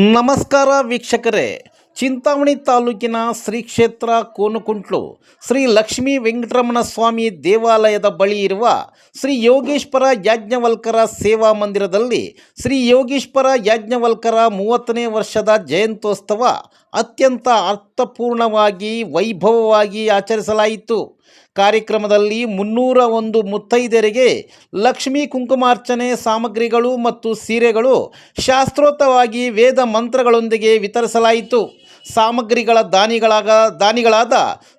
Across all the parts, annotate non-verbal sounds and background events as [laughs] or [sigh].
ನಮಸ್ಕಾರ ವೀಕ್ಷಕರೇ. ಚಿಂತಾಮಣಿ ತಾಲೂಕಿನ ಶ್ರೀ ಕ್ಷೇತ್ರ ಕೋನುಕುಂಟ್ಲು, ಶ್ರೀ ಲಕ್ಷ್ಮೀ ವೆಂಕಟರಮಣ ಸ್ವಾಮಿ ದೇವಾಲಯದ ಬಳಿ ಇರುವ ಶ್ರೀ ಯೋಗೇಶ್ವರ ಯಾಜ್ಞವಲ್ಕರ ಸೇವಾ ಮಂದಿರದಲ್ಲಿ ಶ್ರೀ ಯೋಗೇಶ್ವರ ಯಾಜ್ಞವಲ್ಕರ ಮೂವತ್ತನೇ ವರ್ಷದ ಜಯಂತ್ಯೋತ್ಸವ ಅತ್ಯಂತ ಅರ್ಥಪೂರ್ಣವಾಗಿ, ವೈಭವವಾಗಿ ಆಚರಿಸಲಾಯಿತು. ಕಾರ್ಯಕ್ರಮದಲ್ಲಿ ಮುನ್ನೂರ ಒಂದು ಮುತ್ತೈದೆಯರಿಗೆ ಲಕ್ಷ್ಮೀ ಕುಂಕುಮಾರ್ಚನೆ ಸಾಮಗ್ರಿಗಳು ಮತ್ತು ಸೀರೆಗಳು ಶಾಸ್ತ್ರೋತವಾಗಿ ವೇದ ಮಂತ್ರಗಳೊಂದಿಗೆ ವಿತರಿಸಲಾಯಿತು. ಸಾಮಗ್ರಿಗಳ ದಾನಿಗಳಾಗ ದಾನಿಗಳಾದ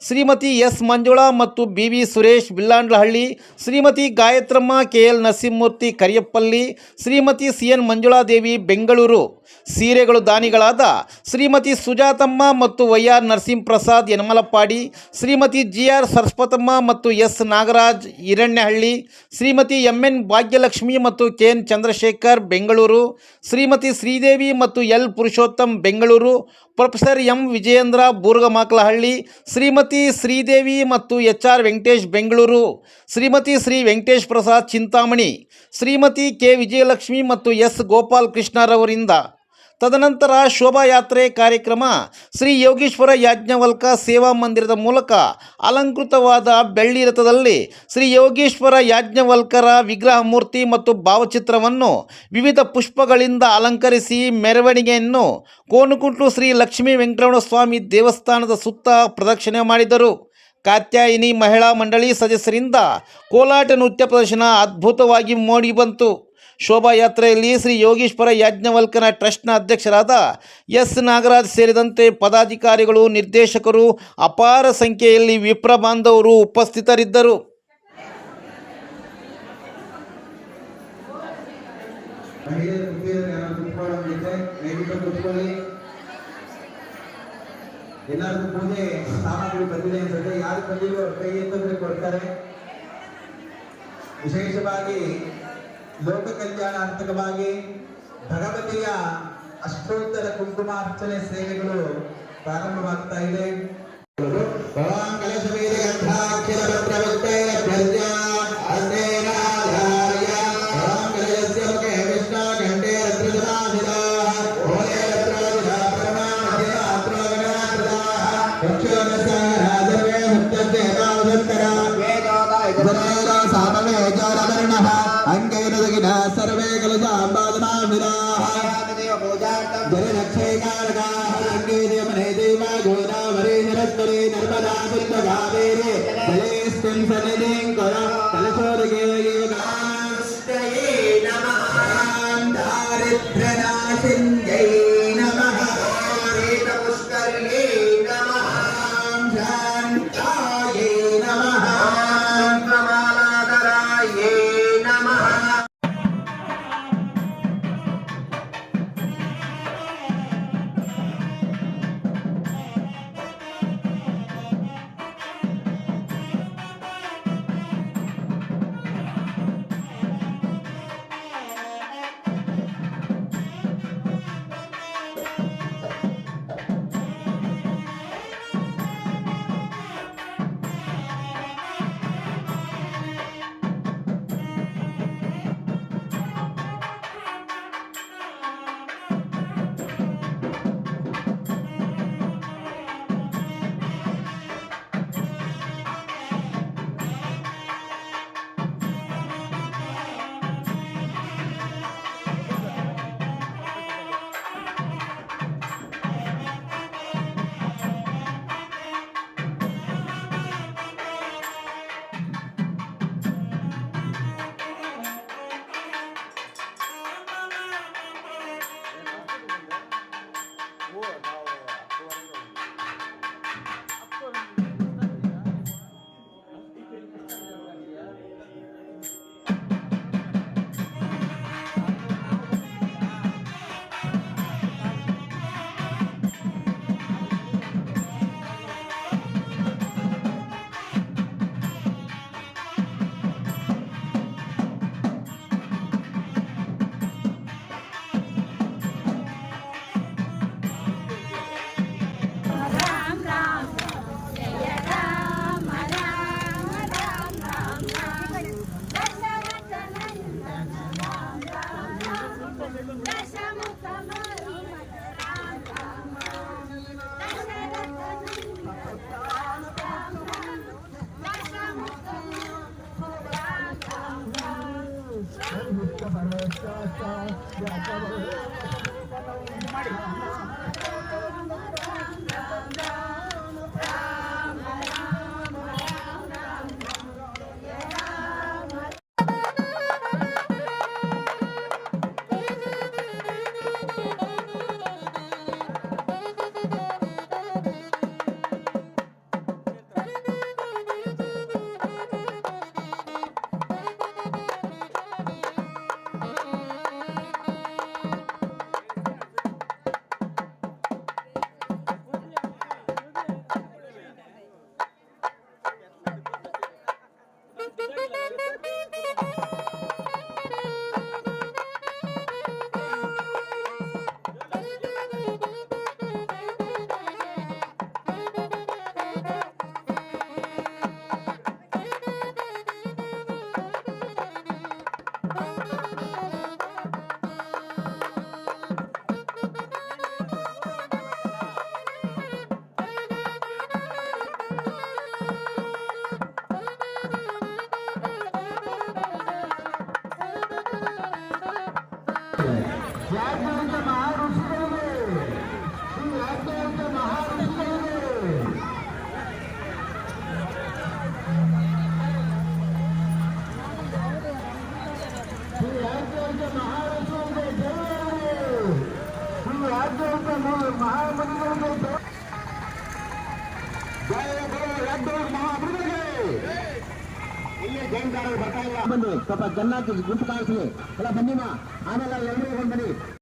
ಶ್ರೀಮತಿ ಎಸ್ ಮಂಜುಳಾ ಮತ್ತು B V Suresh Billandlahalli, Shrimati Gayathramma K L Narasimhamurthy Kariyappalli, Shrimati C N Manjuladevi Bengaluru. ಸೀರೆಗಳು ದಾನಿಗಳಾದ ಶ್ರೀಮತಿ ಸುಜಾತಮ್ಮ ಮತ್ತು Y R Narasimhaprasad Yanamalappadi, Shrimati G R Saraswathamma ಮತ್ತು S Nagaraj Hiranyahalli, Shrimati M N Bhagyalakshmi ಮತ್ತು K N Chandrashekar Bengaluru, Shrimati Sridevi ಮತ್ತು L Purushottam Bengaluru, professor M Vijayendra, Burgamaklahalli, Shrimati Sridevi ಮತ್ತು H R Venkatesh, Bengaluru. Shrimati Shri Venkatesh Prasad Chintamani, Shrimati K Vijayalakshmi ಮತ್ತು S Gopal ಕೃಷ್ಣರವರಿಂದ ತದನಂತರ ಶೋಭಾಯಾತ್ರೆ ಕಾರ್ಯಕ್ರಮ. ಶ್ರೀ ಯೋಗೀಶ್ವರ ಯಾಜ್ಞವಲ್ಕ ಸೇವಾ ಮಂದಿರದ ಮೂಲಕ ಅಲಂಕೃತವಾದ ಬೆಳ್ಳಿ ರಥದಲ್ಲಿ ಶ್ರೀ ಯೋಗೀಶ್ವರ ಯಾಜ್ಞವಲ್ಕರ ವಿಗ್ರಹ ಮೂರ್ತಿ ಮತ್ತು ಭಾವಚಿತ್ರವನ್ನು ವಿವಿಧ ಪುಷ್ಪಗಳಿಂದ ಅಲಂಕರಿಸಿ ಮೆರವಣಿಗೆಯನ್ನು ಕೋನುಕುಂಟ್ಲು ಶ್ರೀ ಲಕ್ಷ್ಮೀ ವೆಂಕಟರಮಣ ಸ್ವಾಮಿ ದೇವಸ್ಥಾನದ ಸುತ್ತ ಪ್ರದಕ್ಷಿಣೆ ಮಾಡಿದರು. ಕಾತ್ಯಾಯಿನಿ ಮಹಿಳಾ ಮಂಡಳಿ ಸದಸ್ಯರಿಂದ ಕೋಲಾಟ ನೃತ್ಯ ಪ್ರದರ್ಶನ ಅದ್ಭುತವಾಗಿ ಮೂಡಿಬಂತು ಶೋಭಾಯಾತ್ರೆಯಲ್ಲಿ ಶ್ರೀ ಯೋಗೀಶ್ವರ ಯಾಜ್ಞವಲ್ಕನ ಟ್ರಸ್ಟ್ನ ಅಧ್ಯಕ್ಷರಾದ ಎಸ್ ನಾಗರಾಜ್ ಸೇರಿದಂತೆ ಪದಾಧಿಕಾರಿಗಳು, ನಿರ್ದೇಶಕರು, ಅಪಾರ ಸಂಖ್ಯೆಯಲ್ಲಿ ವಿಪ್ರ ಬಾಂಧವರು ಉಪಸ್ಥಿತರಿದ್ದರು. ಎಲ್ಲರಿಗೂ ಪೂಜೆ ಬಂದಿದೆ ಅನ್ಸುತ್ತೆ ಯಾರು ಬಂದಿರೋ ಕೈ ಕೊಡ್ತಾರೆ. ವಿಶೇಷವಾಗಿ ಲೋಕ ಕಲ್ಯಾಣಾರ್ಥಕವಾಗಿ ಭಗವತಿಯ ಅಷ್ಟೋತ್ತರ ಕುಂಕುಮಾರ್ಚನೆ ಸೇವೆಗಳು ಪ್ರಾರಂಭವಾಗ್ತಾ ಇದೆ ಓಂ ಕಲಶವೀರ ಗಂಧಾಕ್ಷರ ಪತ್ರವತ್ತೈರಭ್ಯರ್ಯ ಅಸ್ನೇನಾಧಾರ್ಯ ಓಂ ಕಲಯಸ್ಯ गोदावरे निरस्वरे नर्मदा सिंध कावेरे जलेस्मिन् सन्निधिं कर कलशोदके योगास्तये नमः दारिद्र्यनाशिने 你妈的。you [laughs] ಸ್ವಲ್ಪ ಚೆನ್ನಾಗಿ ಗುಂಪು ಕಾಣಿಸ್ಲಿ ಎಲ್ಲ ಬನ್ನಿಮ್ಮ ಆಮೇಲೆ ಎಲ್ಲರೂ ಬನ್ನಿ